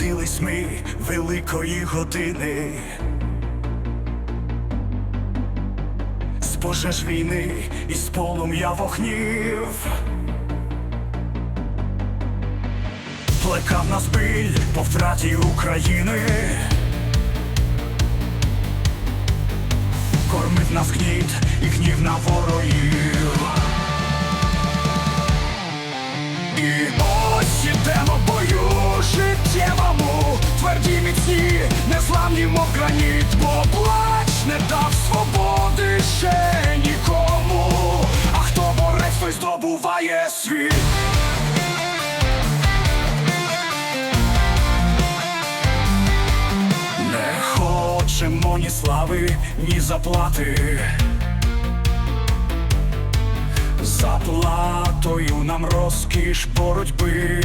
Докотились ми великої години. З пожеж війни і з полум'я вогнів. Плекав нас біль по втраті України. Кормить нас гніт і гнів на ворогів. Слави, ні заплати. Заплатою нам розкіш боротьби.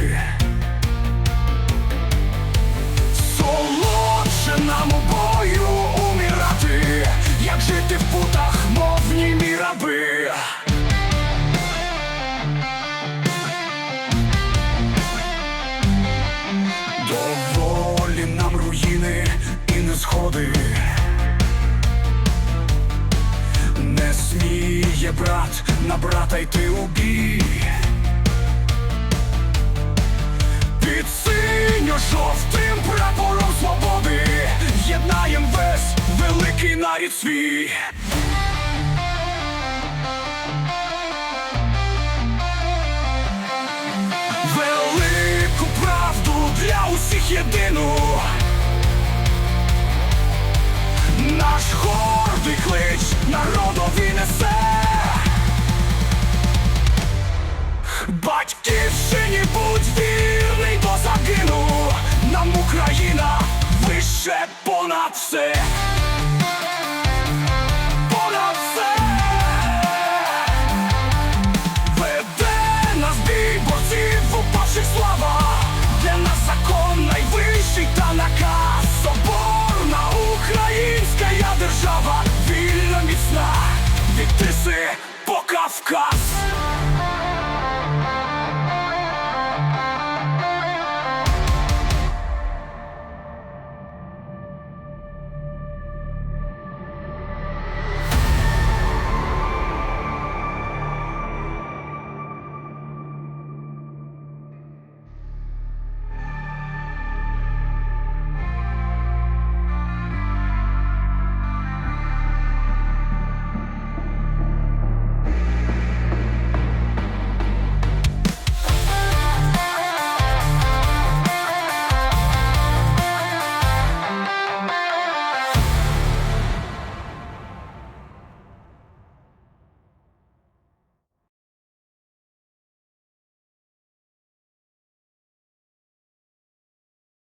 Солодше нам у бою умирати, як жити в путах, мов німі раби. Доволі нам руїни і не сходи. Сміє брат на брата йти у бій. Під синьо-жовтим прапором свободи єднаєм весь великий нарід свій. Велику правду для усіх єдину. Наш гордий вище понад все. Понад все. Веде нас бій борців упавших слава. Для нас закон найвищий та наказ. Соборна українська держава, вільна міцна, від Тиси по Кавказ.